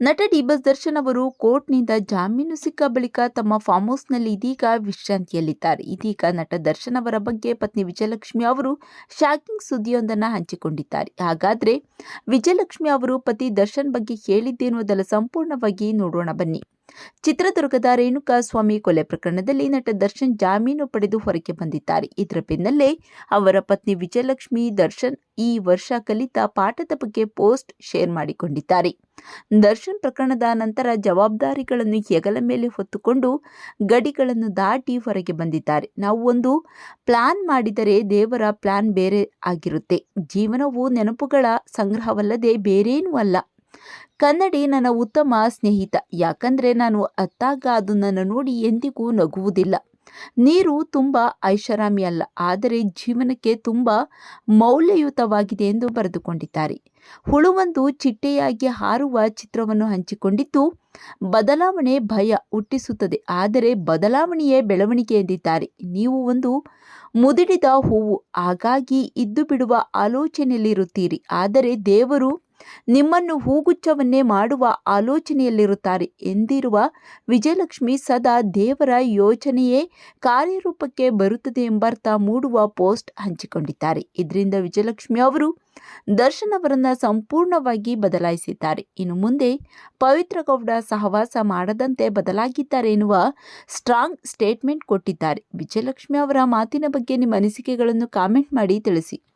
ನಟ ಡಿಬಸ್ ದರ್ಶನ್ ಅವರು ಕೋರ್ಟ್ನಿಂದ ಜಾಮೀನು ಸಿಕ್ಕ ಬಳಿಕ ತಮ್ಮ ಫಾರ್ಮ್ ಹೌಸ್ನಲ್ಲಿ ಇದೀಗ ವಿಶ್ರಾಂತಿಯಲ್ಲಿದ್ದಾರೆ. ಇದೀಗ ನಟ ದರ್ಶನ್ ಅವರ ಬಗ್ಗೆ ಪತ್ನಿ ವಿಜಯಲಕ್ಷ್ಮಿ ಅವರು ಶಾಕಿಂಗ್ ಸುದ್ದಿಯೊಂದನ್ನು ಹಂಚಿಕೊಂಡಿದ್ದಾರೆ. ಹಾಗಾದರೆ ವಿಜಯಲಕ್ಷ್ಮಿ ಅವರು ಪತಿ ದರ್ಶನ್ ಬಗ್ಗೆ ಹೇಳಿದ್ದೇನು ಅದೆಲ್ಲ ಸಂಪೂರ್ಣವಾಗಿ ನೋಡೋಣ ಬನ್ನಿ. ಚಿತ್ರದುರ್ಗದ ರೇಣುಕಾಸ್ವಾಮಿ ಕೊಲೆ ಪ್ರಕರಣದಲ್ಲಿ ನಟ ದರ್ಶನ್ ಜಾಮೀನು ಪಡೆದು ಹೊರಗೆ ಬಂದಿದ್ದಾರೆ. ಇದರ ಬೆನ್ನಲ್ಲೇ ಅವರ ಪತ್ನಿ ವಿಜಯಲಕ್ಷ್ಮಿ ದರ್ಶನ್ ಈ ವರ್ಷ ಕಲಿತ ಪಾಠದ ಬಗ್ಗೆ ಪೋಸ್ಟ್ ಶೇರ್ ಮಾಡಿಕೊಂಡಿದ್ದಾರೆ. ದರ್ಶನ್ ಪ್ರಕರಣದ ನಂತರ ಜವಾಬ್ದಾರಿಗಳನ್ನು ಹೆಗಲ ಮೇಲೆ ಹೊತ್ತುಕೊಂಡು ಗಡಿಗಳನ್ನು ದಾಟಿ ಹೊರಗೆ ಬಂದಿದ್ದಾರೆ. ನಾವು ಒಂದು ಪ್ಲಾನ್ ಮಾಡಿದರೆ ದೇವರ ಪ್ಲಾನ್ ಬೇರೆ ಆಗಿರುತ್ತೆ. ಜೀವನವು ನೆನಪುಗಳ ಸಂಗ್ರಹವಲ್ಲದೆ ಬೇರೇನೂ ಅಲ್ಲ. ಕನ್ನಡಿ ನನ್ನ ಉತ್ತಮ ಸ್ನೇಹಿತ. ಯಾಕಂದ್ರೆ ನಾನು ಅತ್ತಾಗ ಅದು ನನ್ನ ನೋಡಿ ಎಂದಿಗೂ ನಗುವುದಿಲ್ಲ. ನೀರು ತುಂಬ ಐಷಾರಾಮಿ ಅಲ್ಲ, ಆದರೆ ಜೀವನಕ್ಕೆ ತುಂಬ ಮೌಲ್ಯಯುತವಾಗಿದೆ ಎಂದು ಬರೆದುಕೊಂಡಿದ್ದಾರೆ. ಹುಳುವೊಂದು ಚಿಟ್ಟೆಯಾಗಿ ಹಾರುವ ಚಿತ್ರವನ್ನು ಹಂಚಿಕೊಂಡಿದ್ದು, ಬದಲಾವಣೆ ಭಯ ಹುಟ್ಟಿಸುತ್ತದೆ, ಆದರೆ ಬದಲಾವಣೆಯೇ ಬೆಳವಣಿಗೆ ಎಂದಿದ್ದಾರೆ ನೀವು ಒಂದು ಮುದುಡಿದ ಹೂವು, ಹಾಗಾಗಿ ಇದ್ದು ಬಿಡುವ ಆಲೋಚನೆಯಲ್ಲಿರುತ್ತೀರಿ, ಆದರೆ ದೇವರು ನಿಮ್ಮನ್ನು ಹೂಗುಚ್ಛವನ್ನೇ ಮಾಡುವ ಆಲೋಚನೆಯಲ್ಲಿರುತ್ತಾರೆ ಎಂದಿರುವ ವಿಜಯಲಕ್ಷ್ಮಿ ಸದಾ ದೇವರ ಯೋಚನೆಯೇ ಕಾರ್ಯರೂಪಕ್ಕೆ ಬರುತ್ತದೆ ಎಂಬರ್ಥ ಮೂಡುವ ಪೋಸ್ಟ್ ಹಂಚಿಕೊಂಡಿದ್ದಾರೆ. ಇದರಿಂದ ವಿಜಯಲಕ್ಷ್ಮಿ ಅವರು ದರ್ಶನ್ ಅವರನ್ನು ಸಂಪೂರ್ಣವಾಗಿ ಬದಲಾಯಿಸಿದ್ದಾರೆ. ಇನ್ನು ಮುಂದೆ ಪವಿತ್ರ ಗೌಡ ಸಹವಾಸ ಮಾಡದಂತೆ ಬದಲಾಗಿದ್ದಾರೆ ಎನ್ನುವ ಸ್ಟ್ರಾಂಗ್ ಸ್ಟೇಟ್ಮೆಂಟ್ ಕೊಟ್ಟಿದ್ದಾರೆ. ವಿಜಯಲಕ್ಷ್ಮಿ ಅವರ ಮಾತಿನ ಬಗ್ಗೆ ನಿಮ್ಮ ಅನಿಸಿಕೆಗಳನ್ನು ಕಾಮೆಂಟ್ ಮಾಡಿ ತಿಳಿಸಿ.